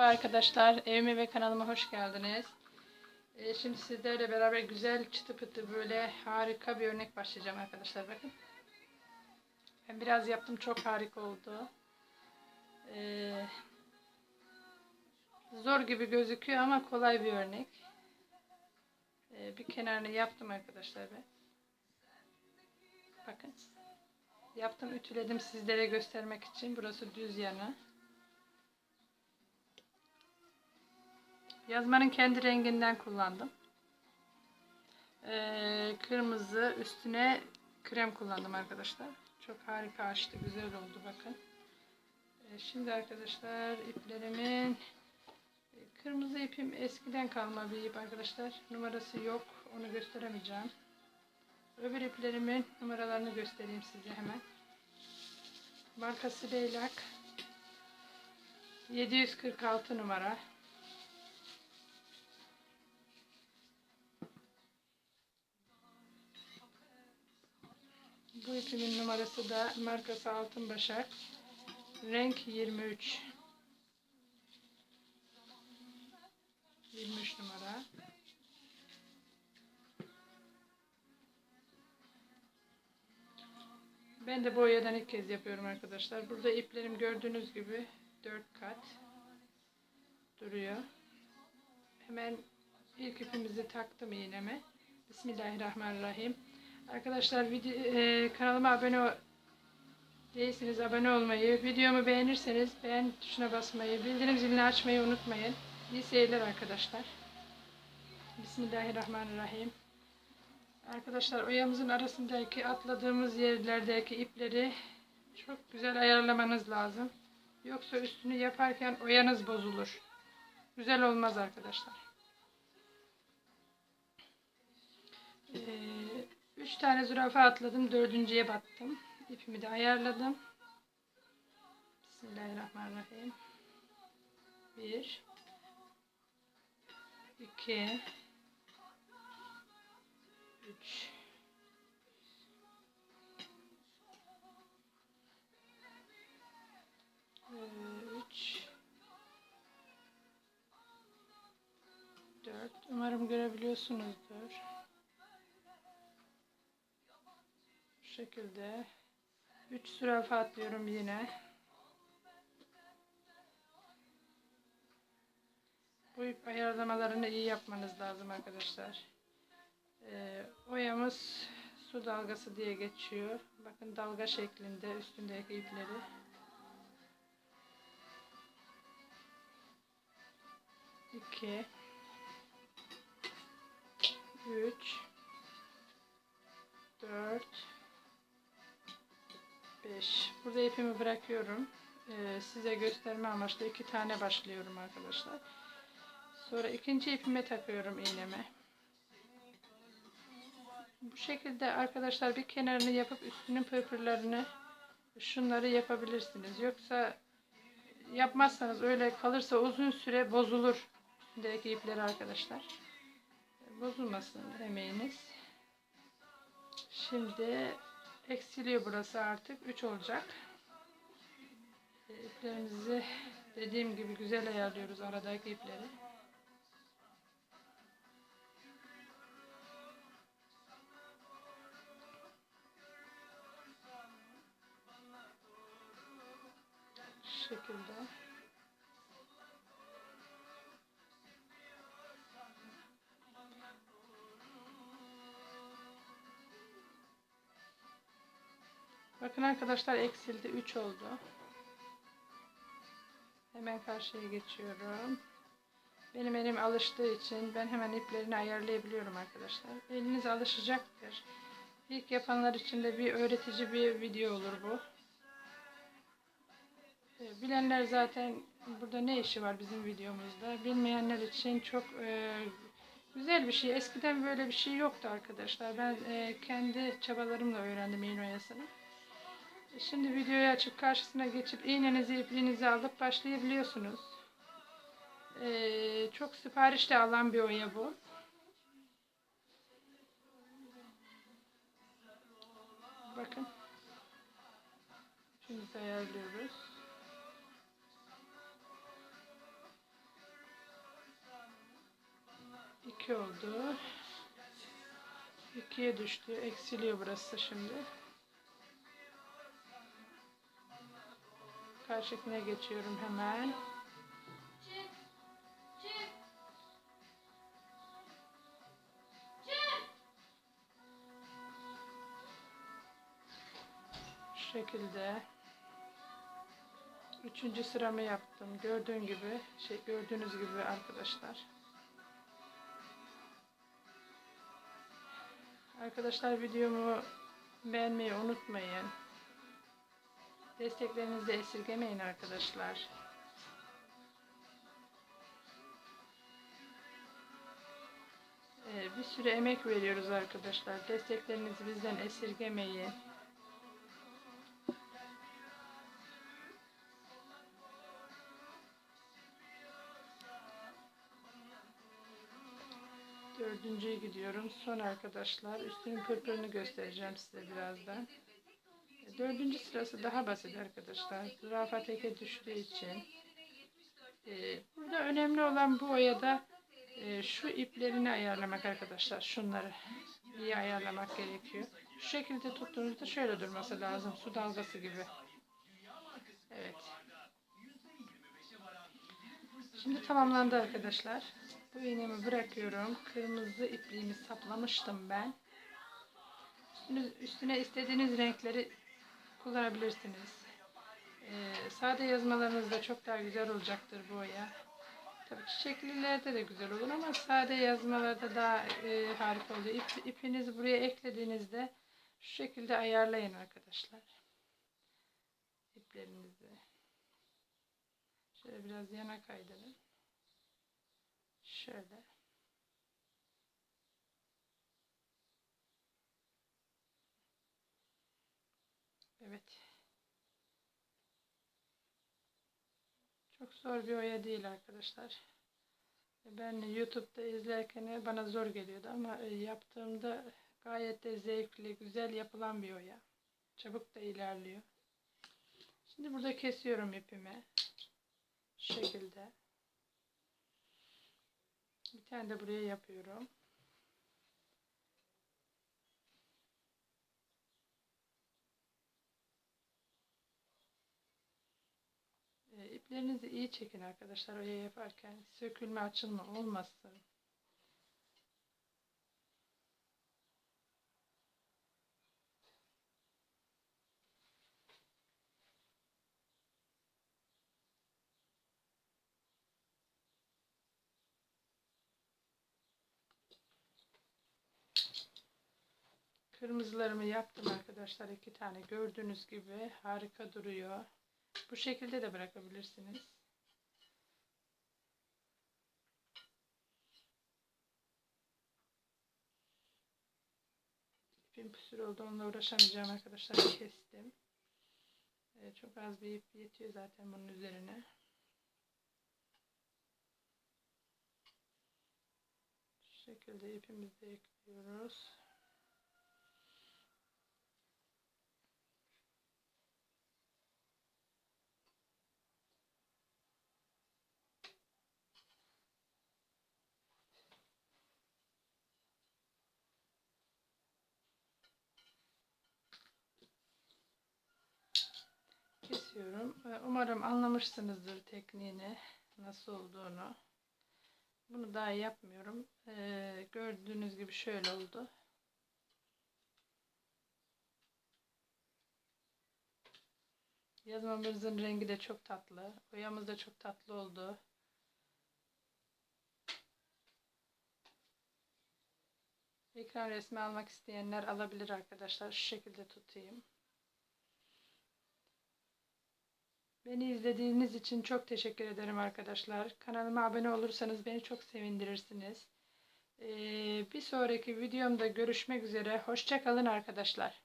Merhaba arkadaşlar, evime ve kanalıma hoş geldiniz. Ee, şimdi sizlerle beraber güzel çıtı pıtı böyle harika bir örnek başlayacağım arkadaşlar bakın. Ben biraz yaptım çok harika oldu. Ee, zor gibi gözüküyor ama kolay bir örnek. Ee, bir kenarını yaptım arkadaşlar ben. Bakın. Yaptım ütüledim sizlere göstermek için. Burası düz yanı. Yazmanın kendi renginden kullandım. Ee, kırmızı üstüne krem kullandım arkadaşlar. Çok harika açtı. Güzel oldu bakın. Ee, şimdi arkadaşlar iplerimin kırmızı ipim eskiden kalma bir ip arkadaşlar. Numarası yok. Onu gösteremeyeceğim. Öbür iplerimin numaralarını göstereyim size hemen. Markası Leylak. 746 numara. Bu ipimin numarası da markası Altın Başak. Renk 23. 23 numara. Ben de boyadan ilk kez yapıyorum arkadaşlar. Burada iplerim gördüğünüz gibi 4 kat duruyor. Hemen ilk ipimizi taktım iğneme. Bismillahirrahmanirrahim. Arkadaşlar video, e, kanalıma abone değilseniz abone olmayı, videomu beğenirseniz beğen tuşuna basmayı, bildirim zilini açmayı unutmayın. İyi seyirler arkadaşlar. Bismillahirrahmanirrahim. Arkadaşlar oyamızın arasındaki atladığımız yerlerdeki ipleri çok güzel ayarlamanız lazım. Yoksa üstünü yaparken oyanız bozulur. Güzel olmaz arkadaşlar. Ee, tane zürafa atladım. Dördüncüye battım. İpimi de ayarladım. Bismillahirrahmanirrahim. Bir. iki, Üç. Üç. Dört. Umarım görebiliyorsunuzdur. Şekilde. Üç zürafa atlıyorum yine. Bu ip ayarlamalarını iyi yapmanız lazım arkadaşlar. Ee, oyamız su dalgası diye geçiyor. Bakın dalga şeklinde üstündeki ipleri. İki. Üç. Dört. Beş. Burada ipimi bırakıyorum. Ee, size gösterme amaçlı iki tane başlıyorum arkadaşlar. Sonra ikinci ipime takıyorum iğneme. Bu şekilde arkadaşlar bir kenarını yapıp üstünün pırpırlarını şunları yapabilirsiniz. Yoksa yapmazsanız öyle kalırsa uzun süre bozulur üstündeki ipleri arkadaşlar. Bozulmasın emeğiniz. Şimdi eksiliyor burası artık. 3 olacak. İplerimizi dediğim gibi güzel ayarlıyoruz aradaki ipleri. Şekilde. Bakın arkadaşlar eksildi 3 oldu. Hemen karşıya geçiyorum. Benim elim alıştığı için ben hemen iplerini ayarlayabiliyorum arkadaşlar. Eliniz alışacaktır. İlk yapanlar için de bir öğretici bir video olur bu. E, Bilenler zaten burada ne işi var bizim videomuzda. Bilmeyenler için çok e, güzel bir şey. Eskiden böyle bir şey yoktu arkadaşlar. Ben e, kendi çabalarımla öğrendim iğne. Şimdi videoyu açıp karşısına geçip iğnenizi ipliğinizi alıp başlayabiliyorsunuz. Ee, çok siparişle alan bir oya bu. Bakın. Şimdi ayarlıyoruz. İki oldu. İkiye düştü. Eksiliyor burası şimdi. Karşıkine geçiyorum hemen. Şekilde. Üçüncü sıramı yaptım. Gördüğün gibi, şey gördüğünüz gibi arkadaşlar. Arkadaşlar videomu beğenmeyi unutmayın. Desteklerinizi esirgemeyin arkadaşlar. Ee, bir sürü emek veriyoruz arkadaşlar. Desteklerinizi bizden esirgemeyin. Dördüncüye gidiyorum. Son arkadaşlar. Üstünün pırpırını göstereceğim size birazdan. Dördüncü sırası daha basit arkadaşlar. Zürafa teke düştüğü için. Ee, burada önemli olan bu oyada e, şu iplerini ayarlamak arkadaşlar. Şunları iyi ayarlamak gerekiyor. Şu şekilde tuttuğunuzda şöyle durması lazım. Su dalgası gibi. Evet. Şimdi tamamlandı arkadaşlar. Bu iğnemi bırakıyorum. Kırmızı ipliğimi saplamıştım ben. Üstüne, istediğiniz renkleri kullanabilirsiniz. Ee, sade yazmalarınızda çok daha güzel olacaktır bu boya. Tabii çiçeklilerde de güzel olur ama sade yazmalarda daha e, harika oluyor. İp, ipinizi buraya eklediğinizde şu şekilde ayarlayın arkadaşlar. İplerinizi. Şöyle biraz yana kaydırın. Şöyle. Evet. Çok zor bir oya değil arkadaşlar. Ben YouTube'da izlerken bana zor geliyordu ama e, yaptığımda gayet de zevkli, güzel yapılan bir oya. Çabuk da ilerliyor. Şimdi burada kesiyorum ipimi. Şu şekilde. Bir tane de buraya yapıyorum. E, iplerinizi iyi çekin arkadaşlar oya yaparken. Sökülme açılma olmasın. Kırmızılarımı yaptım arkadaşlar. iki tane gördüğünüz gibi harika duruyor. Bu şekilde de bırakabilirsiniz. İpim püsür oldu. Onunla uğraşamayacağım arkadaşlar. Kestim. Ee, çok az bir ip yetiyor zaten bunun üzerine. Şu şekilde ipimizi de ekliyoruz. Kesiyorum. Umarım anlamışsınızdır tekniğini, nasıl olduğunu. Bunu daha yapmıyorum. Ee, gördüğünüz gibi şöyle oldu. Yazmamızın rengi de çok tatlı. Boyamız da çok tatlı oldu. Ekran resmi almak isteyenler alabilir arkadaşlar. Şu şekilde tutayım. Beni izlediğiniz için çok teşekkür ederim arkadaşlar. Kanalıma abone olursanız beni çok sevindirirsiniz. Ee, bir sonraki videomda görüşmek üzere. Hoşçakalın arkadaşlar.